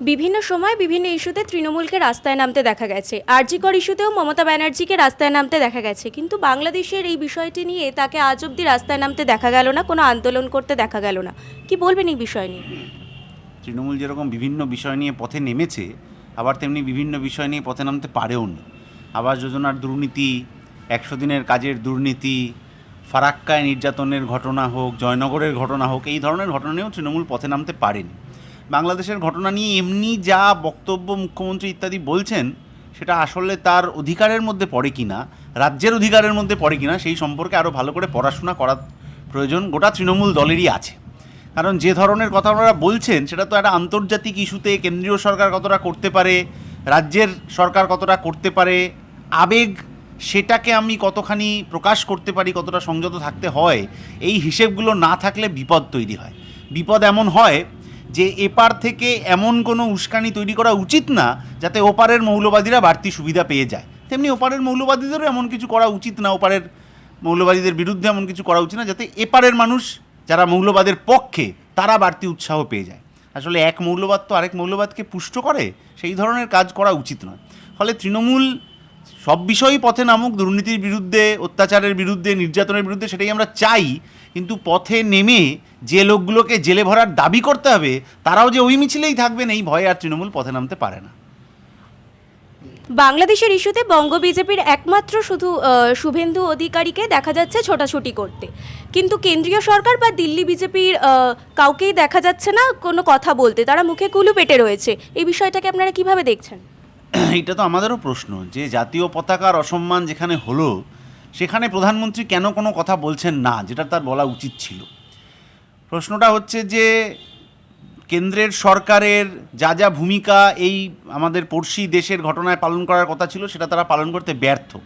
বিভিন্ন সময় বিভিন্ন ইস্যুতে তৃণমূলকে রাস্তায় নামতে দেখা গেছে। আরজিকর ইস্যুতেও মমতা ব্যানার্জিকে রাস্তায় নামতে দেখা গেছে। কিন্তু বাংলাদেশের এই বিষয়টি নিয়ে তাকে আজ অবধি রাস্তায় নামতে দেখা গেল না, কোনো আন্দোলন করতে দেখা গেল না। কি বলবেন এই বিষয় নিয়ে? তৃণমূল যেরকম বিভিন্ন বিষয় নিয়ে পথে নেমেছে, আবার তেমনি বিভিন্ন বিষয় নিয়ে পথে নামতে পারেও নি। আবাস যোজনার দুর্নীতি, একশো দিনের কাজের দুর্নীতি, ফারাক্কায় নির্যাতনের ঘটনা হোক, জয়নগরের ঘটনা হোক, এই ধরনের ঘটনা নিয়েও তৃণমূল পথে নামতে পারেনি। বাংলাদেশের ঘটনা নিয়ে এমনি যা বক্তব্য মুখ্যমন্ত্রী ইত্যাদি বলছেন, সেটা আসলে তার অধিকারের মধ্যে পড়ে কিনা, রাজ্যের অধিকারের মধ্যে পড়ে কিনা, সেই সম্পর্কে আরও ভালো করে পড়াশোনা করার প্রয়োজন গোটা তৃণমূল দলেরই আছে। কারণ যে ধরনের কথা ওনারা বলছেন, সেটা তো একটা আন্তর্জাতিক ইস্যুতে কেন্দ্রীয় সরকার কতটা করতে পারে, রাজ্যের সরকার কতটা করতে পারে, আবেগ সেটাকে আমি কতখানি প্রকাশ করতে পারি, কতটা সংযত থাকতে হয়, এই হিসেবগুলো না থাকলে বিপদ তৈরি হয়। বিপদ এমন হয় যে এপার থেকে এমন কোনো উস্কানি তৈরি করা উচিত না, যাতে ওপারের মৌলবাদীরা বাড়তি সুবিধা পেয়ে যায়। তেমনি ওপারের মৌলবাদীদেরও এমন কিছু করা উচিত না, ওপারের মৌলবাদীদের বিরুদ্ধে এমন কিছু করা উচিত না, যাতে এপারের মানুষ, যারা মৌলবাদের পক্ষে, তারা বাড়তি উৎসাহ পেয়ে যায়। আসলে এক মৌলবাদ তো আরেক মৌলবাদকে পুষ্ট করে, সেই ধরনের কাজ করা উচিত নয়। ফলে তৃণমূল সব বিষয়ই পথে নামুক, দুর্নীতির বিরুদ্ধে, অত্যাচারের বিরুদ্ধে, নির্যাতনের বিরুদ্ধে, সেটাই আমরা চাই। কিন্তু পথে নেমে যে লোকগুলোকে জেলে ভরার দাবি করতে হবে তারাও যে ওই মিছিলেই থাকবেন এই ভয়ে আর তৃণমূল পথে নামতে পারে না। বাংলাদেশের ইস্যুতে বঙ্গ বিজেপির একমাত্র শুধু শুভেন্দু অধিকারীকে দেখা যাচ্ছে ছোটাছুটি করতে। কিন্তু কেন্দ্রীয় সরকার বা দিল্লি বিজেপির কাউকেই দেখা যাচ্ছে না কোনো কথা বলতে। তারা মুখে কুলু পেটে রয়েছে। এই বিষয়টাকে আপনারা কীভাবে দেখছেন? এটা তো আমাদেরও প্রশ্ন যে জাতীয় পতাকার অসম্মান যেখানে হলো সেখানে প্রধানমন্ত্রী কেন কোনো কথা বলছেন না, যেটা তার বলা উচিত ছিল? প্রশ্নটা হচ্ছে যে, কেন্দ্রের সরকারের যা যা ভূমিকা এই আমাদের পড়শি দেশের ঘটনায় পালন করার কথা ছিল, সেটা তারা পালন করতে ব্যর্থ।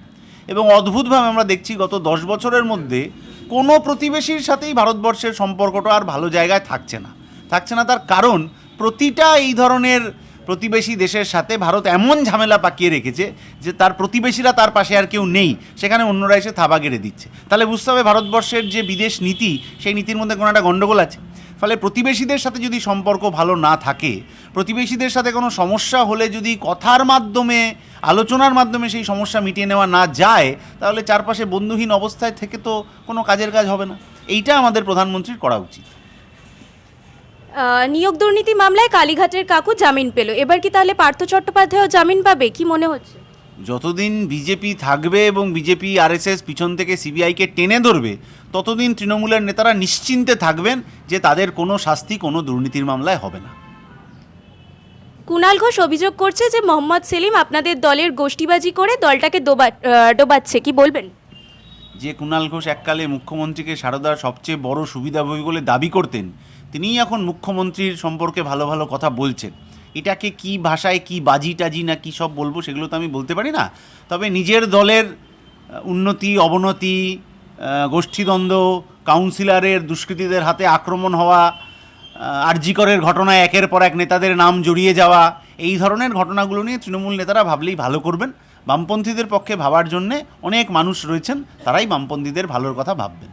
এবং অদ্ভুতভাবে আমরা দেখছি গত দশ বছরের মধ্যে কোনো প্রতিবেশীর সাথেই ভারতবর্ষের সম্পর্কটা আর ভালো জায়গায় থাকছে না। থাকছে না তার কারণ, প্রতিটা এই ধরনের প্রতিবেশী দেশের সাথে ভারত এমন ঝামেলা পাকিয়ে রেখেছে যে তার প্রতিবেশীরা তার পাশে আর কেউ নেই। সেখানে অন্যরা এসে থাবা গেড়ে দিচ্ছে। তাহলে বুঝতে হবে ভারতবর্ষের যে বিদেশ নীতি, সেই নীতির মধ্যে কোনো একটা গণ্ডগোল আছে। ফলে প্রতিবেশীদের সাথে যদি সম্পর্ক ভালো না থাকে, প্রতিবেশীদের সাথে কোনো সমস্যা হলে যদি কথার মাধ্যমে, আলোচনার মাধ্যমে সেই সমস্যা মিটিয়ে নেওয়া না যায়, তাহলে চারপাশে বন্ধুহীন অবস্থায় থেকে তো কোনো কাজের কাজ হবে না। এইটা আমাদের প্রধানমন্ত্রীর করা উচিত। নিয়োগ দুর্নীতি মামলায় কালীঘাটের কাকু জামিন পেল। এবার কি তাহলে পার্থ চট্টোপাধ্যায়ও জামিন পাবে? কি মনে হচ্ছে? যতদিন বিজেপি থাকবে এবং বিজেপি আরএসএস পিছন থেকে সিবিআইকে টেনে ধরবে ততদিন তৃণমূলের নেতারা নিশ্চিন্তে থাকবেন যে তাদের কোনো শাস্তি কোনো দুর্নীতির মামলায় হবে না। কুণাল ঘোষ অভিযোগ করছে যে মোহাম্মদ সেলিম আপনাদের দলের গোষ্ঠীবাজি করে দলটাকে ডোবা ডোবাচ্ছে। কি বলবেন? যে কুণাল ঘোষ এককালে মুখ্যমন্ত্রীকে সারদার সবচেয়ে বড় সুবিধাভোগী বলে দাবি করতেন তিনিই এখন মুখ্যমন্ত্রীর সম্পর্কে ভালো ভালো কথা বলছেন। এটাকে কি ভাষায় কি বাজি টাজি না কি সব বলব সেগুলো তো আমি বলতে পারি না। তবে নিজের দলের উন্নতি, অবনতি গোষ্ঠীদ্বন্দ্ব, কাউন্সিলরের দুষ্কৃতীদের হাতে আক্রমণ হওয়া আরজিকরের ঘটনায় একের পর এক নেতাদের নাম জড়িয়ে যাওয়া, এই ধরনের ঘটনাগুলো নিয়ে তৃণমূল নেতারা ভাবলেই ভালো করবেন। বামপন্থীদের পক্ষে ভাবার জন্যে অনেক মানুষ রয়েছেন, তারাই বামপন্থীদের ভালোর কথা ভাববেন।